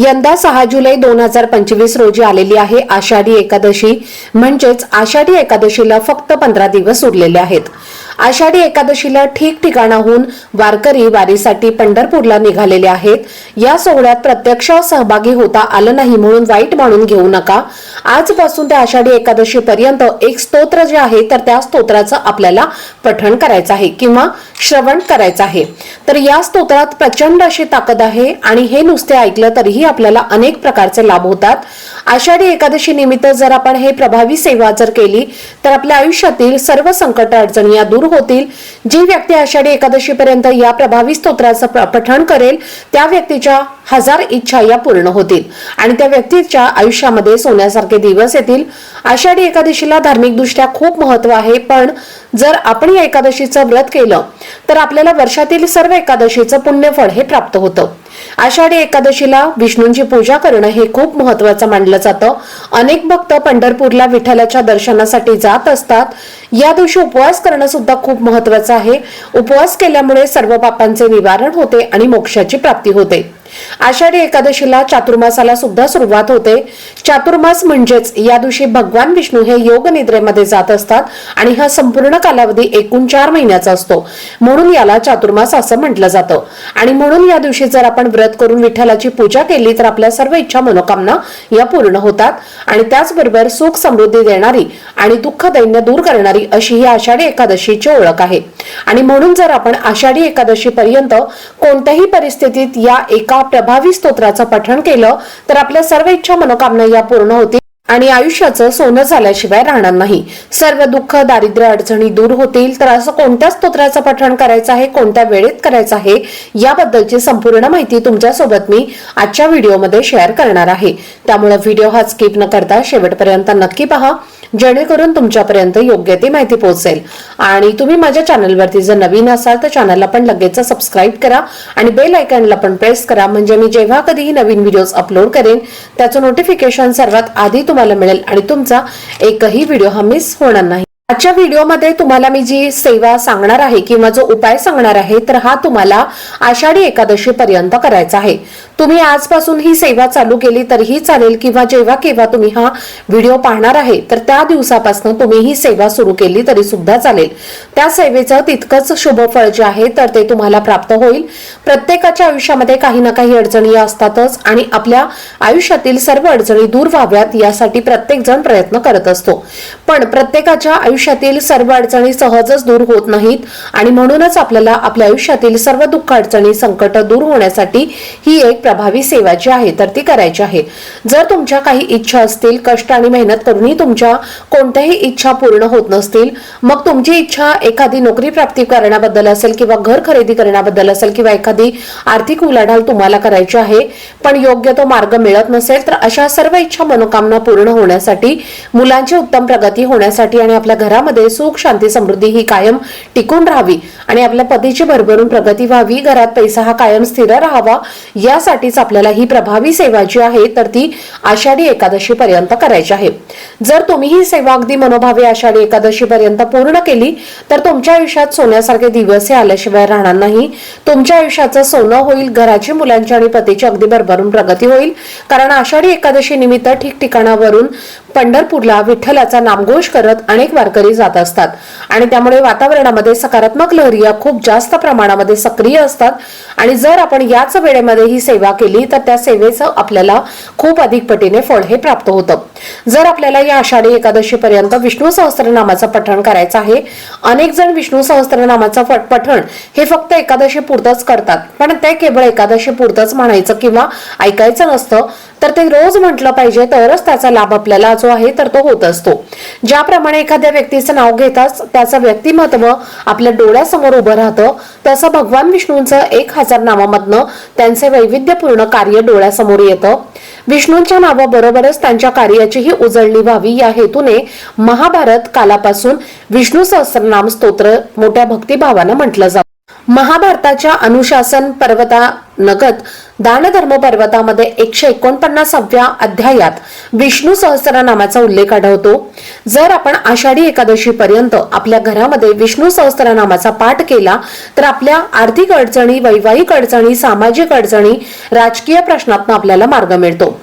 यंदा सहा जुलै दोन हजार पंचवीस रोजी आलेली आहे आषाढी एकादशी. म्हणजेच आषाढी एकादशीला फक्त पंधरा दिवस उरलेले आहेत. आषाढी एकादशीला ठिकठिकाणाहून वारकरी वारीसाठी पंढरपूरला निघालेले आहेत. या सोहळ्यात प्रत्यक्ष सहभागी होता आलं नाही म्हणून वाईट मानून घेऊ नका. आजपासून ते आषाढी एकादशीपर्यंत एक स्तोत्र जे आहे तर त्या स्तोत्राचं आपल्याला पठण करायचं आहे. किंवा श्रवण करायचं आहे. तर या स्तोत्रात प्रचंड अशी ताकद आहे आणि हे नुसते ऐकलं तरीही आपल्याला अनेक प्रकारचे लाभ होतात. आषाढी एकादशी निमित्त जर आपण हे प्रभावी सेवा जर केली तर आपल्या आयुष्यातील सर्व संकट अडचणी या दूर होतील. जी व्यक्ती आषाढी एकादशी पर्यंत या प्रभावी स्तोत्राचं प- पठण करेल त्या व्यक्तीच्या हजार इच्छा या पूर्ण होतील. आणि त्या व्यक्तीच्या आयुष्यामध्ये सोन्यासारखे दिवस येतील. आषाढी एकादशीला धार्मिकदृष्ट्या खूप महत्त्व आहे पण जर आपण या एकादशीचं व्रत केलं तर आपल्याला वर्षातील सर्व एकादशीचं पुण्यफळ हे प्राप्त होतं. आषाढी एकादशीला विष्णूंची पूजा करणं हे खूप महत्वाचं मानलं जातं. अनेक भक्त पंढरपूरला विठ्ठलाच्या दर्शनासाठी जात असतात. या दिवशी उपवास करणं सुद्धा खूप महत्वाचं आहे. उपवास केल्यामुळे सर्व पापांचे निवारण होते आणि मोक्षाची प्राप्ती होते. आषाढी एकादशीला चातुर्मासाला सुद्धा सुरुवात होते. चातुर्मास म्हणजेच या दिवशी भगवान विष्णू हे योग निद्रेमध्ये जात असतात आणि हा संपूर्ण कालावधी एकूण चार महिन्याचा असतो. म्हणून याला चातुर्मास असं म्हटलं जातं. आणि म्हणून या दिवशी जर आपण व्रत करून विठ्ठलाची पूजा केली तर आपल्या सर्व इच्छा मनोकामना या पूर्ण होतात. आणि त्याचबरोबर सुख समृद्धी देणारी आणि दुःख दैन्य दूर करणारी अशी ही आषाढी एकादशीची ओळख आहे. आणि म्हणून जर आपण आषाढी एकादशी पर्यंत कोणत्याही परिस्थितीत या एका प्रभावी स्तोत्राचं पठण केलं तर आपल्या सर्व इच्छा मनोकामना या पूर्ण होतील. आणि आयुष्याचं सोनं झाल्याशिवाय राहणार नाही. सर्व दुःख दारिद्र्य अडचणी दूर होतील. तर असं कोणत्या स्तोत्राचं पठण करायचं आहे कोणत्या वेळेत करायचं आहे याबद्दलची संपूर्ण माहिती तुमच्यासोबत मी आजच्या व्हिडिओमध्ये शेअर करणार आहे. त्यामुळे व्हिडिओ हा स्किप न करता शेवटपर्यंत नक्की पहा. जेणेकरून तुमच्यापर्यंत योग्य ती माहिती पोहोचेल. आणि तुम्ही माझ्या चॅनलवरती जर नवीन असाल तर चॅनलला पण लगेच सबस्क्राईब करा आणि बेल आयकॉनला पण प्रेस करा. म्हणजे मी जेव्हा कधीही नवीन व्हिडिओज अपलोड करेन त्याचं नोटिफिकेशन सर्वात आधी तुम्हाला मिळेल आणि तुमचा एकही व्हिडिओ हा मिस होणार नाही. आजच्या व्हिडिओमध्ये तुम्हाला मी जी सेवा सांगणार आहे किंवा जो उपाय सांगणार आहे तर हा तुम्हाला आषाढी एकादशी पर्यंत करायचा आहे. तुम्ही आजपासून ही सेवा चालू केली तरीही चालेल किंवा जेव्हा केव्हा तुम्ही हा व्हिडिओ पाहणार आहे तर त्या दिवसापासून तुम्ही ही सेवा सुरू केली तरी सुद्धा चालेल. त्या सेवेचं तितकंच शुभफळ जे आहे तर ते तुम्हाला प्राप्त होईल. प्रत्येकाच्या आयुष्यामध्ये काही ना काही अडचणी असतातच आणि आपल्या आयुष्यातील सर्व अडचणी दूर व्हाव्यात यासाठी प्रत्येक जण प्रयत्न करत असतो. पण प्रत्येकाच्या आयुष्यातील सर्व अडचणी सहजच दूर होत नाहीत आणि म्हणूनच आपल्याला आपल्या आयुष्यातील सर्व दुःख अडचणी संकट दूर होण्यासाठी ही एक प्रभावी सेवा जी आहे तर ती करायची आहे. जर तुमच्या काही इच्छा असतील कष्ट आणि मेहनत करूनही तुमच्या कोणत्याही इच्छा पूर्ण होत नसतील मग तुमची इच्छा एखादी नोकरी प्राप्ती करण्याबद्दल असेल किंवा घर खरेदी करण्याबद्दल असेल किंवा एखादी आर्थिक उलाढाल तुम्हाला करायची आहे पण योग्य तो मार्ग मिळत नसेल तर अशा सर्व इच्छा मनोकामना पूर्ण होण्यासाठी मुलांची उत्तम प्रगती होण्यासाठी आणि आपल्या घरामध्ये सुख शांती समृद्धी ही कायम टिकून राहावी आणि आपल्या पतीची भरभरून प्रगती व्हावी. घरात पैसा हा कायम स्थिर राहावा. यासाठीच आपल्याला ही प्रभावी सेवा जी आहे तर ती आषाढी एकादशी पर्यंत करायची आहे. जर तुम्ही ही सेवा अगदी मनोभावे आषाढी एकादशी पर्यंत पूर्ण केली तर तुमच्या आयुष्यात सोन्यासारखे दिवस हे आल्याशिवाय राहणार नाही. तुमच्या आयुष्याचं सोनं होईल घराची मुलांची आणि पतीची अगदी भरभरून प्रगती होईल. कारण आषाढी एकादशी निमित्त ठिकठिकाणावरून पंढरपूरला विठ्ठलाचा नामघोष करत अनेक वारकरी जात असतात. आणि त्यामुळे वातावरणामध्ये सकारात्मक लहरिया खूप जास्त प्रमाणामध्ये सक्रिय असतात. आणि जर आपण याच वेळेमध्ये ही सेवा केली तर त्या सेवेचं आपल्याला खूप अधिक पटीने फळ हे प्राप्त होतं. जर आपल्याला या आषाढी एकादशी पर्यंत विष्णू सहस्त्रनामाचं पठण करायचं आहे अनेक जण विष्णू सहस्त्रनामाचं पठण हे फक्त एकादशी पुरतच करतात. पण ते केवळ एकादशी पुरतंच म्हणायचं किंवा ऐकायचं नसतं तर ते रोज म्हटलं पाहिजे तरच त्याचा लाभ आपल्याला जो आहे तर तो होत असतो. ज्याप्रमाणे एखाद्या व्यक्तीचं नाव घेताच त्याचं व्यक्तिमत्व आपल्या डोळ्यासमोर उभं राहतं तसं भगवान विष्णूंचं एक हजार नावामधनं त्यांचे वैविध्यपूर्ण कार्य डोळ्यासमोर येतं. विष्णूंच्या नावाबरोबरच त्यांच्या कार्याची याचीही उजळणी व्हावी. या हेतूने महाभारत कालापासून विष्णू सहस्रनाम स्तोत्र मोठ्या भक्तिभावानं म्हटलं जातं महाभारताच्या अनुशासन पर्वतानगत दानधर्म पर्वतामध्ये एकशे एकोणपन्नासाव्या अध्यायात विष्णू सहस्रनामाचा उल्लेख आढळतो. जर आपण आषाढी एकादशी पर्यंत आपल्या घरामध्ये विष्णू सहस्रनामाचा पाठ केला तर आपल्या आर्थिक अडचणी वैवाहिक अडचणी सामाजिक अडचणी राजकीय प्रश्नातून आपल्याला मार्ग मिळतो.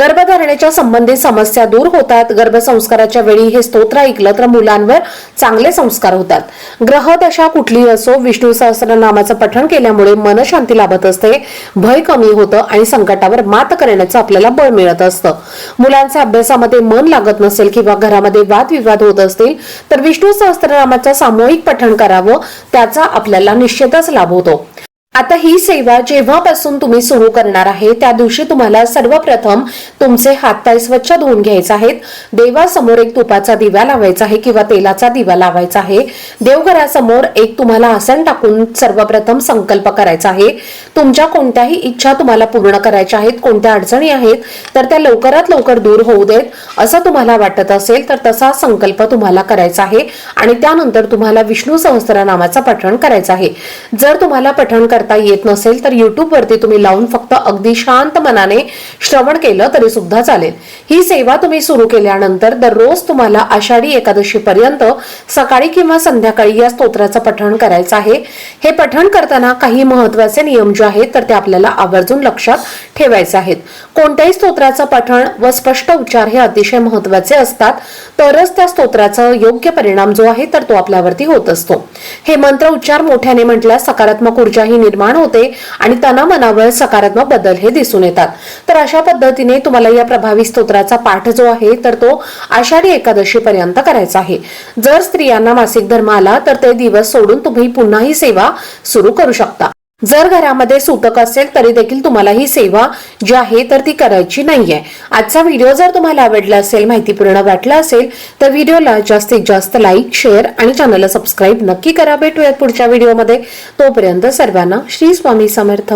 गर्भधारणेच्या संबंधित समस्या दूर होतात. गर्भसंस्काराच्या वेळी हे स्तोत्र ऐकलं तर मुलांवर चांगले संस्कार होतात. ग्रहदशा कुठली असो विष्णू सहस्रनामाचं पठण केल्यामुळे मनशांती लाभत असते भय कमी होतं आणि संकटावर मात करण्याचं आपल्याला बळ मिळत असतं. मुलांच्या अभ्यासामध्ये मन लागत नसेल किंवा घरामध्ये वादविवाद होत असतील तर विष्णू सहस्रनामाचं सामूहिक पठण करावं त्याचा आपल्याला निश्चितच लाभ होतो. आता ही सेवा जेव्हापासून तुम्ही सुरू करणार आहे त्या दिवशी तुम्हाला सर्वप्रथम तुमचे हातपाय स्वच्छ धुवून घ्यायचे आहेत. देवासमोर एक तुपाचा दिवा लावायचा आहे किंवा तेलाचा दिवा लावायचा आहे. देवघरासमोर एक तुम्हाला आसन टाकून सर्वप्रथम संकल्प करायचा आहे. तुमच्या कोणत्याही इच्छा तुम्हाला पूर्ण करायच्या आहेत कोणत्या अडचणी आहेत तर त्या लवकरात लवकर दूर होऊ देत. असं तुम्हाला वाटत असेल तर तसा संकल्प तुम्हाला करायचा आहे. आणि त्यानंतर तुम्हाला विष्णू सहस्त्रनामाचा पठण करायचं आहे. जर तुम्हाला पठण करता येत नसेल तर युट्यूबवरती तुम्ही लावून फक्त अगदी शांत मनाने श्रवण केलं तरी सुद्धा चालेल. ही सेवा तुम्ही सुरू केल्यानंतर दररोज तुम्हाला आषाढी एकादशीपर्यंत सकाळी किंवा संध्याकाळी या स्तोत्राचं पठण करायचं आहे. हे पठण करताना काही महत्त्वाचे नियम जे आहेत तर ते आपल्याला आवर्जून लक्षात ठेवायचे आहेत. कोणत्याही स्तोत्राचं पठण व स्पष्ट उच्चार हे अतिशय महत्त्वाचे असतात तरच त्या स्तोत्राचा योग्य परिणाम जो आहे तर तो आपल्यावरती होत असतो. हे मंत्र उच्चार मोठ्याने म्हटल्यास सकारात्मक ऊर्जा ही निर्माण होते आणि तना मनावर सकारात्मक बदल हे दिसून येतात. तर अशा पद्धतीने तुम्हाला या प्रभावी स्तोत्राचा पाठ जो आहे तर तो आषाढी एकादशी पर्यंत करायचा आहे. जर स्त्रियांना मासिक धर्म आला तर ते दिवस सोडून तुम्ही पुन्हा ही सेवा सुरू करू शकता. जर घरामध्ये सूतक असेल तरी देखील तुम्हाला ही सेवा जी आहे तर ती करायची नाहीये. आजचा व्हिडिओ जर तुम्हाला आवडला असेल माहितीपूर्ण वाटला असेल तर व्हिडिओला जास्तीत जास्त लाईक शेअर आणि चॅनलला सबस्क्राईब नक्की करा. भेटूयात पुढच्या व्हिडिओमध्ये. तोपर्यंत सर्वांना श्री स्वामी समर्थ.